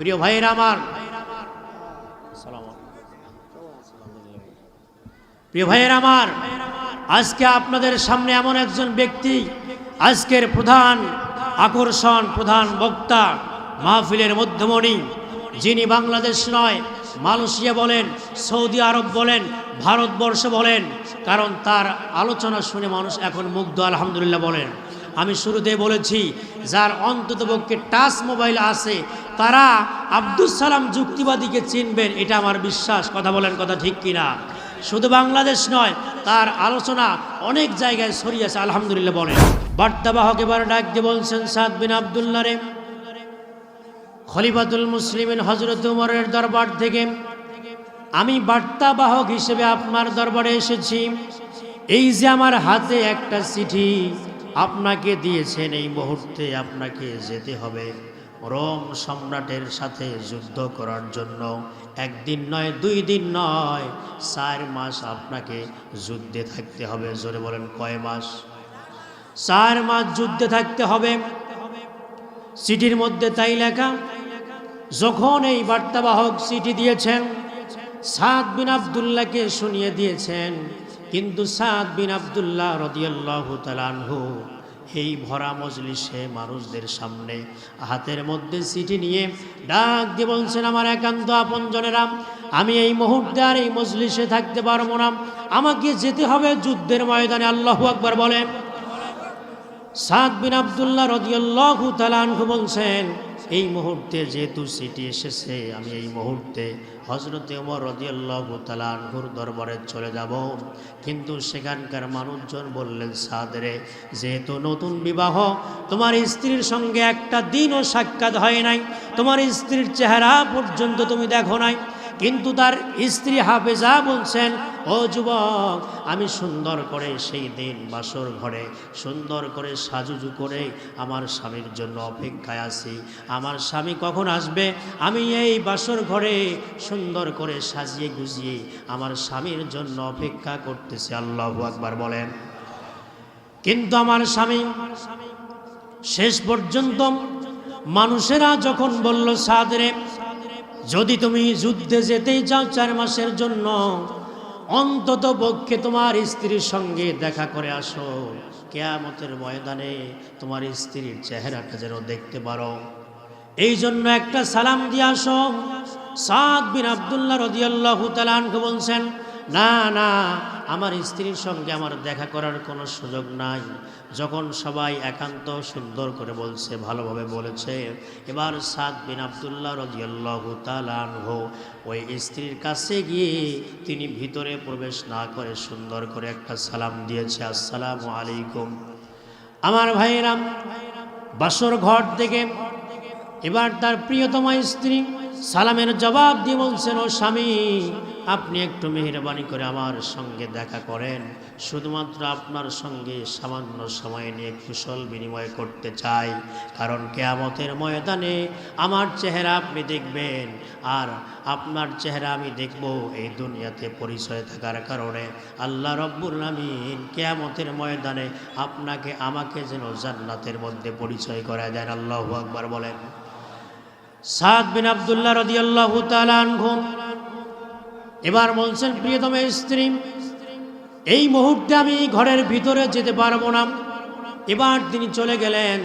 প্রিয় ভাইয়ের আমার। প্রিয় ভাইয়ের আমার, আজকে আপনাদের সামনে এমন একজন ব্যক্তি, আজকের প্রধান আকর্ষণ, প্রধান বক্তা, মাহফিলের মধ্যমণি, যিনি বাংলাদেশ নয়, মালয়েশিয়া বলেন, সৌদি আরব বলেন, ভারতবর্ষ বলেন, কারণ তার আলোচনা শুনে মানুষ এখন মুগ্ধ, আলহামদুলিল্লাহ বলেন। আমি শুরুতে বলেছি, যার অন্ততপক্ষে টাচ মোবাইল আছে, তারা আব্দুল সালাম যুক্তিবাদীকে চিনবেন, এটা আমার বিশ্বাস। কথা বলেন কথা ঠিক কিনা? শুধু বাংলাদেশ নয়, তার আলোচনা অনেক জায়গায় ছড়িয়েছে আলহামদুলিল্লাহ বলেন। বার্তাবাহক এবার ডাক দিয়ে বলছেন, সাদ বিন আবদুল্লাহ রে। খলিফাতুল মুসলিমিন হজরত উমরের দরবার থেকে আমি বার্তাবাহক হিসেবে আপনার দরবারে এসেছি। এই যে আমার হাতে একটা চিঠি আপনাকে দিয়েছেন এই মুহূর্তে আপনাকে যেতে হবে। রোম সম্রাটের সাথে যুদ্ধ করার জন্য। একদিন নয়, দুই দিন নয়, চার মাস আপনাকে যুদ্ধে থাকতে হবে। জোরে বলেন, কয় মাস? চার মাস যুদ্ধে থাকতে হবে। চিঠির মধ্যে তাই লেখা, যখন এই বার্তাবাহক চিঠি দিয়েছেন, সাদ বিন আবদুল্লাহকে শুনিয়ে দিয়েছেন কিন্তু সাদ বিন আবদুল্লাহ রদিয়াল্লাহ তালানহু এই ভরা মজলিসে মানুষদের সামনে হাতের মধ্যে চিঠি নিয়ে ডাক দিয়ে বলছেন, আমার একান্ত আপনজনেরা আমি এই মুহূর্তে আর এই মজলিসে থাকতে পারব না। আমাকে যেতে হবে যুদ্ধের ময়দানে। আল্লাহু আকবার বলেন সাদ বিন আবদুল্লাহ রদিয়াল্লাহু তালানহু বলছেন এই মুহূর্তে যেহেতু সিটি এসেছে, আমি এই মুহূর্তে হজরত ওমর রদিয়াল্লাহ তালানহুর দরবারে চলে যাব। কিন্তু সেখানকার মানুষজন বললেন, সাদরে, যেহেতু নতুন বিবাহ, তোমার স্ত্রীর সঙ্গে একটা দিনও সাক্ষাৎ হয় নাই। তোমার স্ত্রীর চেহারা পর্যন্ত তুমি দেখো নাই। কিন্তু তার স্ত্রী হাফেজা বলছেন, ও যুবক, আমি সুন্দর করে সেই দিন বাসর ঘরে, সুন্দর করে সাজুজু করে আমার স্বামীর জন্য অপেক্ষায় আছি। আমার স্বামী কখন আসবে? আমি এই বাসর ঘরে সুন্দর করে সাজিয়ে গুজিয়ে আমার স্বামীর জন্য অপেক্ষা করতেছি। আল্লাহ আকবার বলেন। কিন্তু আমার স্বামী শেষ পর্যন্ত মানুষেরা যখন বলল, সাদরে যদি তুমি যুদ্ধে যেতেই চাও চার মাসের জন্য, অন্তত পক্ষে তোমার স্ত্রীর সঙ্গে দেখা করে আসো। কেয়ামতের ময়দানে তোমার স্ত্রীর চেহারাটা যেন দেখতে পারো। এই জন্য একটা সালাম দিয়ে আসো। সাদ বিন আবদুল্লাহ রদিয়াল্লাহ তালানকে বলছেন না না, আমার স্ত্রীর সঙ্গে আমার দেখা করার কোনো সুযোগ নাই। যখন সবাই একান্ত সুন্দর করে বলছে, ভালোভাবে বলেছে, এবার সাদ বিন আবদুল্লাহ রদিয়াল্লাহ তালানহ ওই স্ত্রীর কাছে গিয়ে তিনি ভিতরে প্রবেশ না করে সুন্দর করে একটা সালাম দিয়েছে, আসসালামু আলাইকুম। আমার ভাইয়েরাম বাসর ঘর থেকে এবার তার প্রিয়তমা স্ত্রী সালামের জবাব দিয়ে বলছেন, ও স্বামী, আপনি একটু মেহরবানি করে আমার সঙ্গে দেখা করেন। শুধুমাত্র আপনার সঙ্গে সামান্য সময় নিয়ে কুশল বিনিময় করতে চাই। কারণ কেয়ামতের ময়দানে আমার চেহারা আপনি দেখবেন, আর আপনার চেহারা আমি দেখব এই দুনিয়াতে পরিচয় থাকার কারণে। আল্লাহ রব্বুল আমিন কেয়ামতের ময়দানে আপনাকে, আমাকে যেন জান্নাতের মধ্যে পরিচয় করা যায় আল্লাহ আকবার বলেন। সাদ বিন আবদুল্লাহ রদিয়াল্লাহু তাআলাহু এবার বলছেন, প্রিয়তম স্ত্রী, এই মুহূর্তে আমি ঘরের ভিতরে যেতে পারব না। এবার তিনি চলে গেলেন।